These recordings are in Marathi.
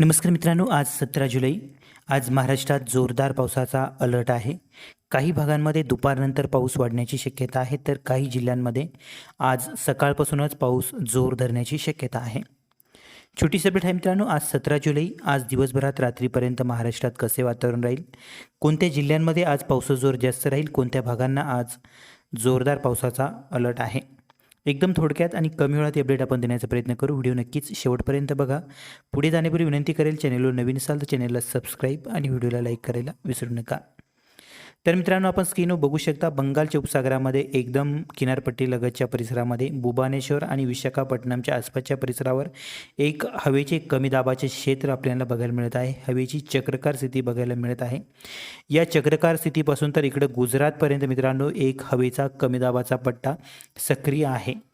नमस्कार मित्रांनो आज सतरा जुलै. आज महाराष्ट्रात जोरदार पावसाचा अलर्ट आहे. काही भागांमध्ये दुपारनंतर पाऊस वाढण्याची शक्यता आहे तर काही जिल्ह्यांमध्ये आज सकाळपासूनच पाऊस जोर धरण्याची शक्यता आहे. छोटी सभेट आहे मित्रांनो आज सतरा जुलै. आज दिवसभरात रात्रीपर्यंत महाराष्ट्रात कसे वातावरण राहील? कोणत्या जिल्ह्यांमध्ये आज पावसाचा जोर जास्त राहील? कोणत्या भागांना आज जोरदार पावसाचा अलर्ट आहे? एकदम थोडक्यात आणि कमी वेळात अपडेट आपण देण्याचा प्रयत्न करू. व्हिडिओ नक्कीच शेवटपर्यंत बघा. पुढे जाण्यापूर्वी विनंती करेल चॅनलवर नवीन असाल तर चॅनलला सबस्क्राईब आणि व्हिडिओला लाईक करायला विसरू नका. तर मित्रांनो आपण स्क्रीनवर बघू शकता बंगालच्या उपसागरामध्ये एकदम किनारपट्टीलगतच्या परिसरामध्ये भुबानेश्वर आणि विशाखापट्टणमच्या आसपासच्या परिसरावर एक हवेचे कमी दाबाचे क्षेत्र आपल्याला बघायला मिळत आहे. हवेची चक्रकार स्थिती बघायला मिळत आहे. या चक्रकार स्थितीपासून तर इकडं गुजरातपर्यंत मित्रांनो एक हवेचा कमी दाबाचा पट्टा सक्रिय आहे.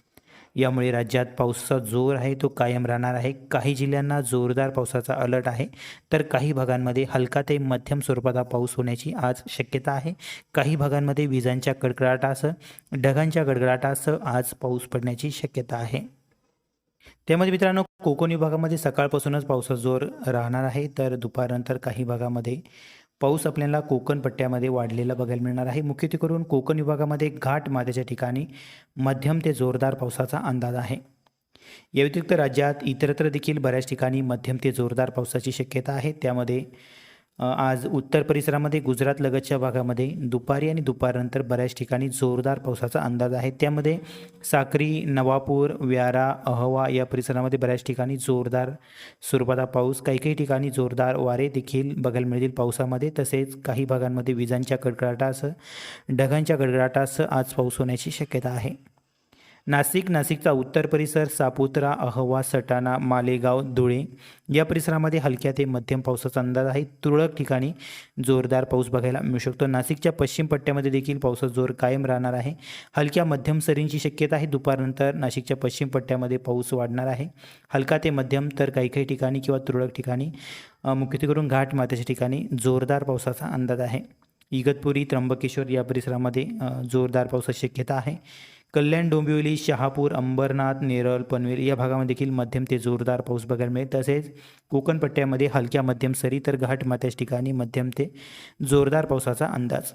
यामुळे राज्यात पावसाचा जोर आहे तो कायम राहणार आहे. काही जिल्ह्यांना जोरदार पावसाचा अलर्ट आहे. तर काही भागांमध्ये हलका ते मध्यम स्वरूपाचा पाऊस होण्याची आज शक्यता आहे. काही भागांमध्ये विजांच्या कडकडाटासह ढगांच्या गडगडाटासह आज पाऊस पडण्याची शक्यता आहे. त्यामध्ये मित्रांनो कोकण विभागामध्ये सकाळपासूनच पावसाचा जोर राहणार आहे. तर दुपारनंतर काही भागामध्ये पाऊस आपल्याला कोकण पट्ट्यामध्ये वाढलेला बघायला मिळणार आहे. मुख्यत्वे करून कोकण विभागामध्ये घाट मातेच्या ठिकाणी मध्यम ते जोरदार पावसाचा अंदाज आहे. या व्यतिरिक्त राज्यात इतरत्र देखील बऱ्याच ठिकाणी मध्यम ते जोरदार पावसाची शक्यता आहे. त्यामध्ये आज उत्तर परिसरामध्ये गुजरात लगतच्या भागामध्ये दुपारी आणि दुपारनंतर बऱ्याच ठिकाणी जोरदार पावसाचा अंदाज आहे. त्यामध्ये साक्री नवापूर व्यारा अहवा या परिसरामध्ये बऱ्याच ठिकाणी जोरदार स्वरूपाचा पाऊस काही काही ठिकाणी जोरदार वारे देखील बघायला मिळतील पावसामध्ये. तसेच काही भागांमध्ये विजांच्या कडकडाटासह ढगांच्या गडगडाटासह आज पाऊस होण्याची शक्यता आहे. नाशिक नाशिकचा उत्तर परिसर सापुत्रा अहवा सटाणा मालेगाव धुळे. या परिसरामध्ये हलक्या ते मध्यम पावसाचा अंदाज आहे. तुरळक ठिकाणी जोरदार पाऊस बघायला मिळू शकतो. नाशिकच्या पश्चिम पट्ट्यामध्ये देखील पावसाचा जोर कायम राहणार आहे. हलक्या मध्यम सरींची शक्यता आहे. दुपारनंतर नाशिकच्या पश्चिम पट्ट्यामध्ये पाऊस वाढणार आहे. हलका ते मध्यम तर काही काही ठिकाणी किंवा तुरळक ठिकाणी मुख्यत्वे करून घाट मातेच्या ठिकाणी जोरदार पावसाचा अंदाज आहे. इगतपुरी त्र्यंबकेश्वर या परिसरामध्ये जोरदार पावसाची शक्यता आहे. कल्याण डोंबिवली शहापूर अंबरनाथ नेरळ पनवेल या भागामध्ये देखील मध्यम ते जोरदार पाऊस बघायला मिळेल. तसेच कोकणपट्ट्यामध्ये हलक्या मध्यम सरी तर घाट माथ्याच ठिकाणी मध्यम ते जोरदार पावसाचा अंदाज.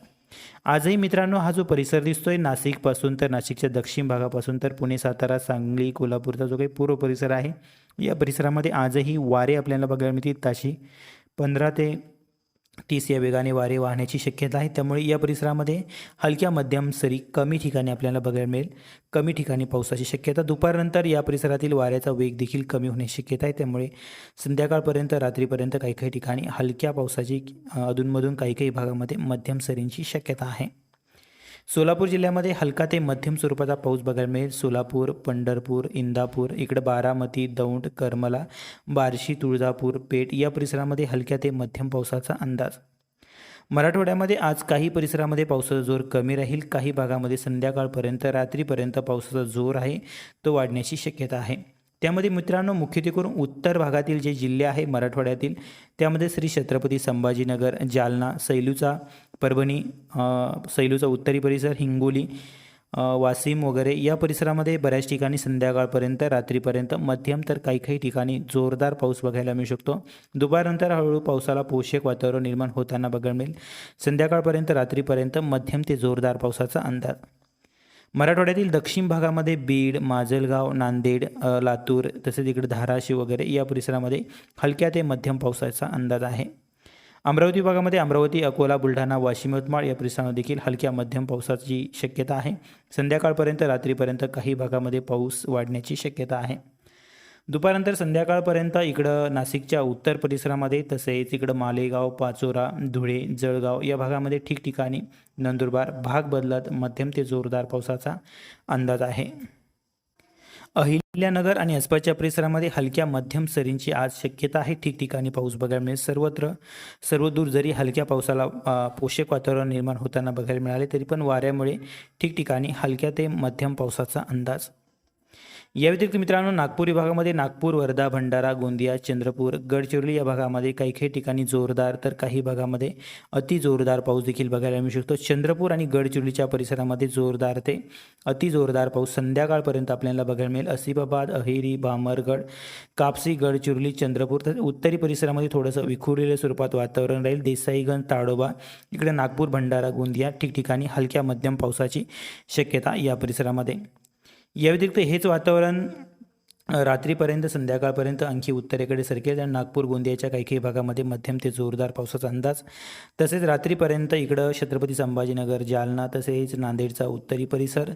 आजही मित्रांनो हा जो परिसर दिसतोय नाशिकपासून तर नाशिकच्या दक्षिण भागापासून तर पुणे सातारा सांगली कोल्हापूरचा जो काही पूर्व परिसर आहे या परिसरामध्ये आजही वारे आपल्याला बघायला मिळतील. ताशी पंधरा ते तीस या वेगाने वारे वाहण्याची शक्यता आहे. त्यामुळे या परिसरामध्ये हलक्या मध्यम सरी कमी ठिकाणी आपल्याला बघायला मिळेल. कमी ठिकाणी पावसाची शक्यता. दुपारनंतर या परिसरातील वाऱ्याचा वेग देखील कमी होण्याची शक्यता आहे. त्यामुळे संध्याकाळपर्यंत रात्रीपर्यंत काही काही ठिकाणी हलक्या पावसाची अधूनमधून काही काही भागामध्ये मध्यम सरींची शक्यता आहे. सोलापूर जिल्ह्यामध्ये हलका ते मध्यम स्वरूपाचा पाऊस बघायला मिळेल. सोलापूर पंढरपूर इंदापूर इकडं बारामती दौंड करमला बार्शी तुळजापूर पेठ या परिसरामध्ये हलक्या ते मध्यम पावसाचा अंदाज. मराठवाड्यामध्ये आज काही परिसरामध्ये पावसाचा जोर कमी राहील. काही भागामध्ये संध्याकाळपर्यंत रात्रीपर्यंत पावसाचा जोर आहे. तो वाढण्याची शक्यता आहे. त्यामध्ये मित्रांनो मुख्यत्वे करून उत्तर भागातील जे जिल्हे आहे मराठवाड्यातील त्यामध्ये श्री छत्रपती संभाजीनगर जालना सैलूचा परभणी सैलूचा उत्तरी परिसर हिंगोली वासिम वाशिम वगैरे या परिसरामध्ये बऱ्याच ठिकाणी संध्याकाळपर्यंत रात्रीपर्यंत मध्यम तर काही काही ठिकाणी जोरदार पाऊस बघायला मिळू शकतो. दुपारनंतर हळूहळू पावसाला पोषक वातावरण निर्माण होताना बघायला मिळेल. संध्याकाळपर्यंत रात्रीपर्यंत मध्यम ते जोरदार पावसाचा अंदाज. मराठवाड्यातील दक्षिण भागामध्ये बीड माजलगाव नांदेड लातूर तसेच इकडे धाराशिव वगैरे या परिसरामध्ये हलक्या ते मध्यम पावसाचा अंदाज आहे. अमरावती भागामध्ये अमरावती अकोला बुलढाणा वाशिम यवतमाळ या परिसरामध्ये देखील हलक्या मध्यम पावसाची शक्यता आहे. संध्याकाळपर्यंत रात्रीपर्यंत काही भागामध्ये पाऊस वाढण्याची शक्यता आहे. दुपारनंतर संध्याकाळपर्यंत इकडं नाशिकच्या उत्तर परिसरामध्ये तसेच इकडं मालेगाव पाचोरा धुळे जळगाव या भागामध्ये ठिकठिकाणी नंदुरबार भाग बदलत मध्यम ते जोरदार पावसाचा अंदाज आहे. अहिल्यानगर आणि आसपासच्या परिसरामध्ये हलक्या मध्यम सरींची आज शक्यता आहे. ठिकठिकाणी पाऊस बघायला मिळेल. सर्वत्र सर्वदूर जरी हलक्या पावसाला पोषक वातावरण निर्माण होताना बघायला मिळाले तरी पण वाऱ्यामुळे ठिकठिकाणी हलक्या ते मध्यम पावसाचा अंदाज या व्यतिरिक्त मित्रांनो नागपूर विभागामध्ये नागपूर वर्धा भंडारा गोंदिया चंद्रपूर गडचिरोली या भागामध्ये काही काही ठिकाणी जोरदार तर काही भागामध्ये अति जोरदार पाऊस देखील बघायला मिळू शकतो. चंद्रपूर आणि गडचिरोलीच्या परिसरामध्ये जोरदार ते अति जोरदार पाऊस संध्याकाळपर्यंत आपल्याला बघायला मिळेल. असिफाबाद अहेरी भामरगड कापसी गडचिरोली चंद्रपूर तर उत्तरी परिसरामध्ये थोडंसं विखुरलेल्या स्वरूपात वातावरण राहील. देसाईगंज ताडोबा इकडे नागपूर भंडारा गोंदिया ठिकठिकाणी हलक्या मध्यम पावसाची शक्यता या परिसरामध्ये या व्यतिरिक्त हेच वातावरण रात्रीपर्यंत संध्याकाळपर्यंत आणखी उत्तरेकडे सरकेल. आणि नागपूर गोंदियाच्या काही काही भागामध्ये मध्यम ते जोरदार पावसाचा अंदाज. तसेच रात्रीपर्यंत इकडं छत्रपती संभाजीनगर जालना तसेच नांदेडचा उत्तरी परिसर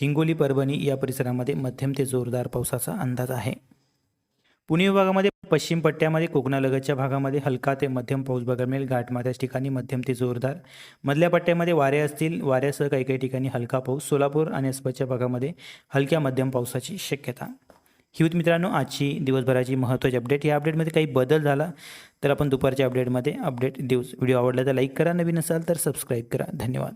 हिंगोली परभणी या परिसरामध्ये मध्यम ते जोरदार पावसाचा अंदाज आहे. पुणे विभागामध्ये पश्चिम पट्ट्यामध्ये कोकणालगतच्या भागामध्ये हलका ते मध्यम पाऊस बघायला मिळेल. घाटमाथ्याच्या ठिकाणी मध्यम ते जोरदार. मधल्या पट्ट्यामध्ये वारे असतील. वाऱ्यासह काही काही ठिकाणी हलका पाऊस. सोलापूर आणि आसपासच्या भागामध्ये हलक्या मध्यम पावसाची शक्यता. ही होती मित्रांनो आजची दिवसभराची महत्त्वाची अपडेट या अपडेटमध्ये काही बदल झाला तर आपण दुपारच्या अपडेटमध्ये अपडेट देऊ. व्हिडिओ आवडला तर लाईक करा. नवीन असाल तर सबस्क्राईब करा. धन्यवाद.